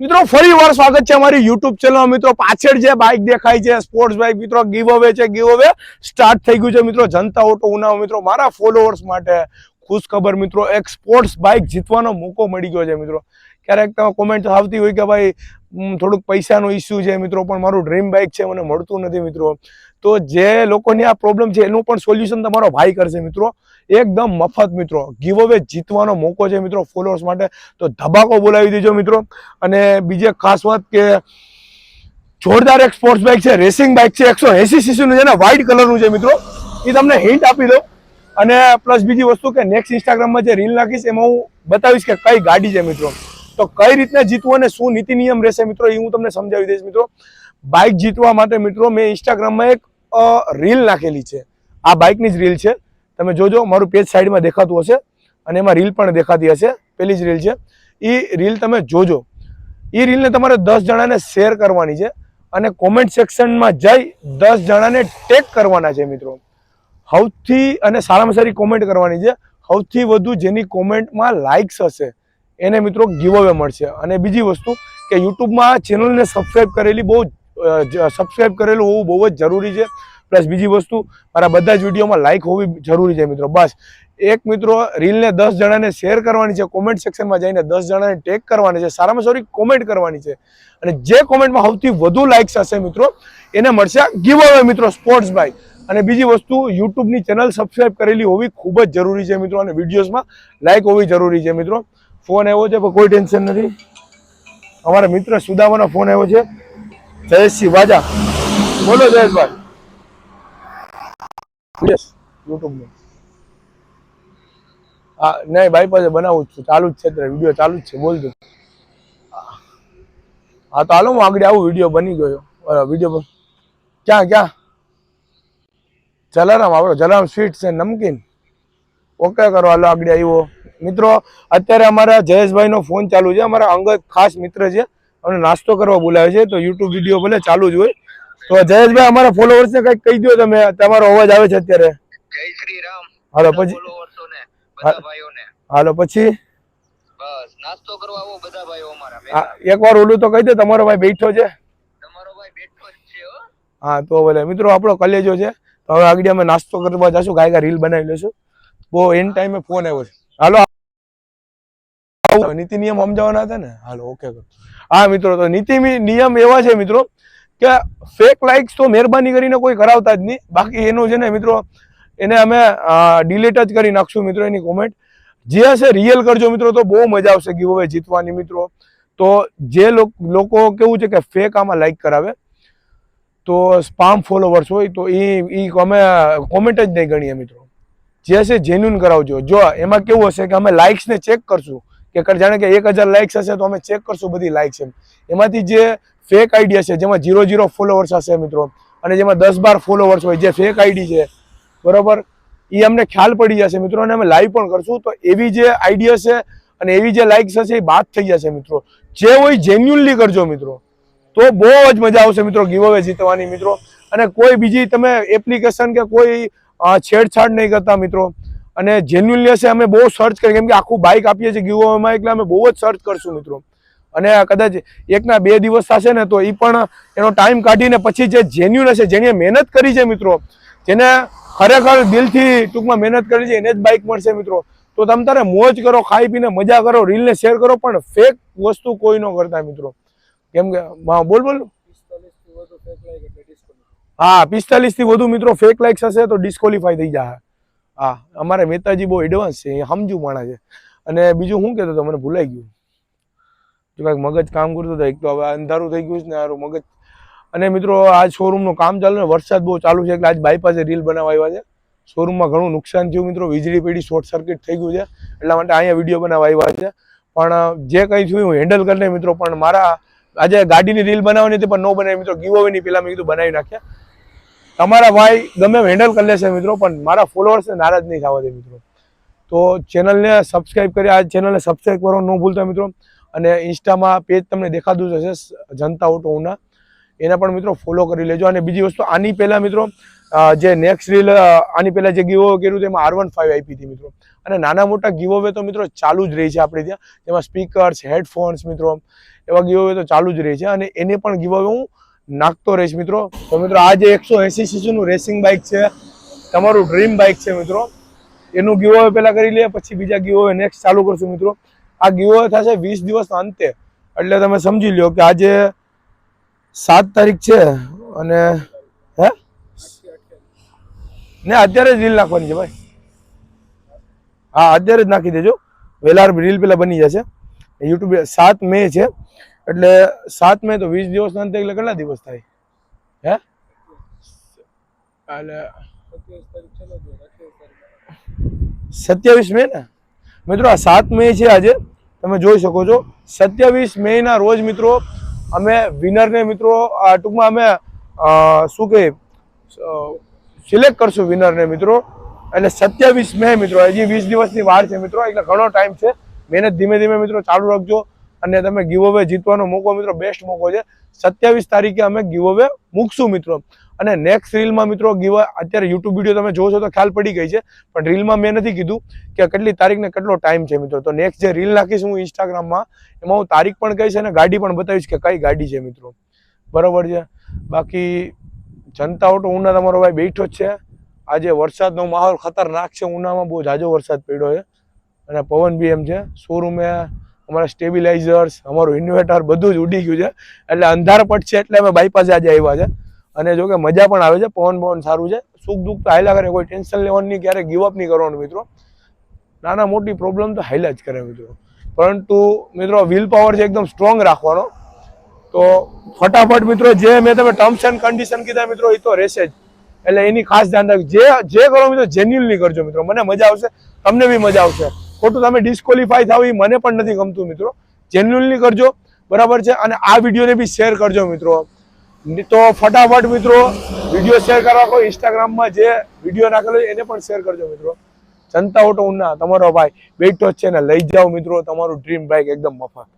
મિત્રો, ફરી વાર સ્વાગત છે અમારી યુટ્યુબ ચેનલ મિત્રો, પાછળ જે બાઇક દેખાય છે સ્પોર્ટ્સ બાઇક મિત્રો ગીવ અવે છે ગીવ અવે સ્ટાર્ટ થઈ ગયું છે. મિત્રો, જનતા ઓટો ઉનાવ મિત્રો, મારા ફોલોઅર્સ માટે ખુશ ખબર મિત્રો, એક સ્પોર્ટ્સ બાઇક જીતવાનો મોકો મળી ગયો છે, મિત્રો. ક્યારેક કોમેન્ટ આવતી હોય કે ભાઈ થોડુંક પૈસાનો ઇસ્યુ છે, મિત્રો, પણ મારું ડ્રીમ બાઇક છે, મને મળતું નથી, મિત્રો. તો જે લોકોની આ પ્રોબ્લેમ છે, એનું પણ સોલ્યુશન તમારો ભાઈ કરશે મિત્રો. એકદમ મફત મિત્રો. ગીવ અવે જીતવાનો મોકો છે મિત્રો ફોલોઅર્સ માટે. તો ધબાકો બોલાવી દેજો મિત્રો. અને બીજી ખાસ વાત કે જોરદાર એક સ્પોર્ટ્સ બાઇક છે રેસિંગ બાઇક છે, એકસો એસી સીસીનું છે ને વ્હાઇટ કલરનું છે મિત્રો. એ તમને હિન્ટ આપી દઉં. અને પ્લસ બીજી વસ્તુ કે નેક્સ્ટ ઇન્સ્ટાગ્રામમાં જે રીલ નાખીશ, એમાં હું બતાવીશ કે કઈ ગાડી છે મિત્રો. તો કઈ રીતના જીતવું અને શું નીતિ નિયમ રહેશે મિત્રો, એ હું તમને સમજાવી દઈશ મિત્રો. બાઇક જીતવા માટે મિત્રો, મેં ઇન્સ્ટાગ્રામમાં એક રીલ નાખેલી છે. આ બાઇકની જ રીલ છે. તમે જોજો, મારું પેજ સાઈડમાં દેખાતું હશે અને એમાં રીલ પણ દેખાતી હશે. પેલી જ રીલ છે. એ રીલ તમે જોજો. એ રીલને તમારે દસ જણાને શેર કરવાની છે અને કોમેન્ટ સેક્શનમાં જઈ દસ જણાને ટેગ કરવાના છે મિત્રો. સૌથી અને સારામાં સારી કોમેન્ટ કરવાની છે. સૌથી વધુ જેની કોમેન્ટમાં લાઇક્સ હશે, એને મિત્રો ગીવ અવે મળશે. અને બીજી વસ્તુ કે યુટ્યુબમાં આ ચેનલને સબસ્ક્રાઈબ કરેલી બહુ સબસ્ક્રાઇબ કરેલું હોવું બહુ જ જરૂરી છે. પ્લસ બીજી વસ્તુ, મારા બધા જ વિડીયોમાં લાઇક હોવી જરૂરી છે મિત્રો. બસ. એક મિત્રો રીલને દસ જણાને શેર કરવાની છે કોમેન્ટ સેક્શનમાં જઈને દસ જણાને ટેગ કરવાની છે. સારામાં સારી કોમેન્ટ કરવાની છે. અને જે કોમેન્ટમાં સૌથી વધુ લાઇક્સ હશે મિત્રો, એને મળશે ગીવ અવે મિત્રો સ્પોર્ટ્સ બાય અને બીજી વસ્તુ, યુટ્યુબની ચેનલ સબસ્ક્રાઈબ કરેલી હોવી ખૂબ જ જરૂરી છે મિત્રો. અને વિડીયોઝમાં લાઇક હોવી જરૂરી છે મિત્રો. ફોન આવ્યો છે, પણ કોઈ ટેન્શન નથી. અમારા મિત્ર સુદામાનો ફોન આવ્યો છે. જયેશસિંહ વાજા. બોલો જયેશભાઈ. યસ યુટ્યુબમાં હા નહીં ભાઈ પાસે બનાવું જ છું. ચાલુ જ છે અત્યારે. વીડિયો ચાલુ જ છે. બોલ દો હા તો હાલો હું આગળ આવું. વીડિયો બની ગયો. વીડિયો ક્યાં ક્યાં? જલારામ આપણો જલારામ સ્વીટ છે નમકીન. ઓકે કરો. હાલો આગળ આવ્યો મિત્રો અત્યારે અમારા જયેશભાઈનો ફોન ચાલુ છે. અમારા અંગત ખાસ મિત્ર છે. અમને નાસ્તો કરવા બોલાવે છે તો યુટ્યુબ વીડિયો ભલે ચાલુ જ હોય. તો જયેશભાઈ અમારા ફોલોવર્સને કંઈક કહી દો તમે તમારો અવાજ આવે છે અત્યારે. જય શ્રી રામ. હાલો પછી હાલો પછી? બસ નાસ્તો કરવા આવો બધા ભાઈઓ અમારા એકવાર ઓલું તો કહી દો તમારો ભાઈ બેઠો છે? તમારો ભાઈ બેઠો છે હા. તો ભલે. મિત્રો આપણો કલેજો છે. તો હવે આગળ અમે નાસ્તો કરવા જશું ગાયકા રીલ બનાવી લેશું બહુ એન ટાઈમે ફોન આવ્યો છે. હાલો આવું નીતિ નિયમ સમજાવવાના હતા ને? હાલો ઓકે હા, મિત્રો, તો નીતિ નિયમ એવા છે, મિત્રો, કે ફેક લાઇક્સ તો મહેરબાની કરીને કોઈ કરાવતા જ નહીં. બાકી એનું છે ને, મિત્રો, એને અમે ડિલીટ જ કરી નાખશું, મિત્રો, એની કોમેન્ટ જે હશે રિયલ કરજો, મિત્રો, તો બહુ મજા આવશે ગીવ હવે જીતવાની, મિત્રો. તો જે લોક- લોકો કેવું છે કે ફેક આમાં લાઇક કરાવે, તો સ્પામ ફોલોવર્સ હોય, તો એ એ અમે કોમેન્ટ જ નહીં ગણીએ, મિત્રો. જે હશે જેન્યુન કરાવજો. જો, એમાં કેવું હશે કે અમે લાઇક્સને ચેક કરશું. કે જાણે કે એક હજાર લાઇક્સ હશે તો અમે ચેક કરશું બધી લાઇક્સ એમ. એમાંથી જે ફેક આઈડી હશે, જેમાં ઝીરો ઝીરો ફોલોવર્સ હશે મિત્રો, અને જેમાં દસ બાર ફોલોવર્સ હોય, જે ફેક આઈડી છે, બરોબર? એ અમને ખ્યાલ પડી જશે મિત્રો, અને અમે લાઈવ પણ કરશું. તો એવી જે આઈડી હશે અને એવી જે લાઇક્સ હશે, એ બાદ થઈ જશે મિત્રો. જે હોય જેન્યુનલી કરજો મિત્રો. તો બહુ જ મજા આવશે મિત્રો ગીવ અવે જીતવાની મિત્રો. અને કોઈ બીજી તમે એપ્લિકેશન કે કોઈ છેડછાડ નહીં કરતા મિત્રો. અને જેન્યુનલી હશે અમે બહુ સર્ચ કરીએ. કેમ કે આખું બાઇક આપીએ છીએ ગીવોમાં એટલે અમે બહુ જ સર્ચ કરશું મિત્રો. અને કદાચ એકના બે દિવસ થશે ને તો એ પણ એનો ટાઈમ કાઢીને પછી જે જેન્યુન હશે જેની મહેનત કરી છે મિત્રો જેને ખરેખર દિલથી ટૂંકમાં મહેનત કરી છે એને જ બાઇક મળશે મિત્રો. તો તમ તારે મોજ કરો ખાઈ પીને મજા કરો રીલને શેર કરો પણ ફેક વસ્તુ કોઈ ન કરતા મિત્રો. કેમ કે હા, બોલ બોલ. હા પિસ્તાલીસથી વધુ મિત્રો ફેક લાઇક્સ હશે તો ડિસ્કોલિફાઈ થઈ જાય હા, અમારે મહેતાજી બહુ એડવાન્સ છે સમજુ માણા છે. અને બીજું શું કહેતો હતો, મને ભૂલાઈ ગયું. જો કાંઈક મગજ કામ કરતું હતું એક તો હવે અંધારું થઈ ગયું છે ને, હારું મગજ. અને મિત્રો, આ શોરૂમનું કામ ચાલુ ને, વરસાદ બહુ ચાલુ છે, એટલે આજ બાયપાસે રીલ બનાવવા આવ્યા છે. શોરૂમમાં ઘણું નુકસાન થયું મિત્રો, વીજળી પડી શોર્ટ સર્કિટ થઈ ગયું છે, એટલા માટે અહીંયા વીડિયો બનાવવા આવ્યા છે. પણ જે કંઈ થયું હું હેન્ડલ કરી મિત્રો, પણ મારા, આજે ગાડીની રીલ બનાવવાની હતી, પણ ન બનાવી, મિત્રો ગીવ અવેની પહેલાં મેં કીધું બનાવી નાખ્યા. તમારા ભાઈ ગમે હેન્ડલ કરી લેશે મિત્રો, પણ મારા ફોલોઅર્સને નારાજ નહીં થવા દે મિત્રો. તો ચેનલને સબસ્ક્રાઈબ કરી, આ ચેનલને સબસ્ક્રાઇબ કરવાનું ન ભૂલતા મિત્રો. અને ઇન્સ્ટામાં પેજ તમને દેખાતું જ હશે, જનતા ઓટો ઉના એના પણ મિત્રો ફોલો કરી લેજો. અને બીજી વસ્તુ, આની પહેલાં મિત્રો જે નેક્સ્ટ રીલ આની પહેલાં જે ગીવો કર્યું તેમાં આર વન ફાઈવ આપી હતી મિત્રો. અને નાના મોટા ગીવો તો મિત્રો ચાલુ જ રહી છે આપણે ત્યાં. તેમાં સ્પીકર્સ હેડફોન્સ મિત્રો, એવા ગીવો તો ચાલુ જ રહી છે. અને એને પણ ગીવો હું નાખતો રહીશ મિત્રો. તો મિત્રો આ જે એકસો એસી સીસીનું રેસિંગ બાઇક છે. તમારું ડ્રીમ બાઇક છે મિત્રો. એનું ગીવો પહેલાં કરી લઈએ પછી બીજા ગીવો નેક્સ્ટ ચાલુ કરશું મિત્રો. આ ગીવો થશે વીસ દિવસના અંતે. એટલે તમે સમજી લ્યો કે આજે સાત તારીખ છે અને હે? ને અત્યારે જ રીલ નાખવાની છે ભાઈ. હા, અત્યારે જ નાખી દેજો. વેલાર રીલ પેલા બની જશે. યુટ્યુબ સાત મે છે. એટલે સાત મે તો વીસ દિવસ અંતે એટલે કેટલા દિવસ થાય? હે? એટલે સત્યાવીસ મે ને? મિત્રો આ સાત મે છે આજે. તમે જોઈ શકો છો. સત્યાવીસ મે ના રોજ મિત્રો અમે વિનરને મિત્રો આ ટૂંકમાં અમે શું કહે સિલેક્ટ કરશું વિનરને મિત્રો. એટલે સત્યાવીસ મે મિત્રો હજી વીસ દિવસની વાર છે મિત્રો. એટલે ઘણો ટાઈમ છે. મહેનત ધીમે ધીમે મિત્રો ચાલુ રાખજો. અને તમે ગીવ અવે જીતવાનો મોકો મિત્રો બેસ્ટ મોકો છે. સત્યાવીસ તારીખે અમે ગીવ અવે મૂકશું મિત્રો. અને નેક્સ્ટ રીલમાં મિત્રો ગીવ અત્યારે યુટ્યુબ વીડિયો તમે જોશો તો ખ્યાલ પડી ગઈ છે. પણ રીલમાં મેં નથી કીધું કે કેટલી તારીખને કેટલો ટાઈમ છે મિત્રો. તો નેક્સ્ટ જે રીલ નાખીશ હું ઇન્સ્ટાગ્રામમાં એમાં હું તારીખ પણ કહીશ અને ગાડી પણ બતાવીશ કે કઈ ગાડી છે મિત્રો. બરાબર છે? બાકી જનતા ઓટો ઉના તમારો ભાઈ બેઠો જ છે. આજે વરસાદનો માહોલ ખતરનાક છે. ઉનામાં બહુ જાજો વરસાદ પડ્યો છે. અને પવન બી એમ છે. શોરૂમે અમારા સ્ટેબિલાઇઝર્સ, અમારું ઇન્વર્ટર બધું જ ઉડી ગયું છે. એટલે અંધારપટ છે એટલે અમે બાયપાસ આજે આવ્યા છે. અને જો કે મજા પણ આવે છે, પવન પવન સારું છે. સુખ દુઃખ તો હાયલા કરે, કોઈ ટેન્શન લેવાનું ક્યારે ગીવ અપ નહીં કરવાનું મિત્રો. નાના મોટી પ્રોબ્લેમ તો હાયલા જ કરે મિત્રો. પરંતુ મિત્રો વિલ પાવર છે એકદમ સ્ટ્રોંગ રાખવાનો. તો ફટાફટ મિત્રો, જે મેં તમે ટર્મ્સ એન્ડ કન્ડિશન કીધા મિત્રો એ તો રહેશે જ. એટલે એની ખાસ ધ્યાન રાખજો જે જે કરો મિત્રો જેન્યુઅલી કરજો મિત્રો. મને મજા આવશે, તમને બી મજા આવશે. ખોટું તમે ડિસ્કોલિફાય થાવ એ મને પણ નથી ગમતું મિત્રો. જેન્યુઅલી કરજો, બરાબર છે? અને આ વિડીયોને બી શેર કરજો મિત્રો. તો ફટાફટ મિત્રો, વીડિયો શેર કરવા કોઈ ઇન્સ્ટાગ્રામમાં જે વીડિયો નાખેલો એને પણ શેર કરજો મિત્રો. જનતા ઓટો ઉના તમારો ભાઈ બેટો છે ને લઈ જાઓ મિત્રો, તમારું ડ્રીમ બાઇક એકદમ મફત.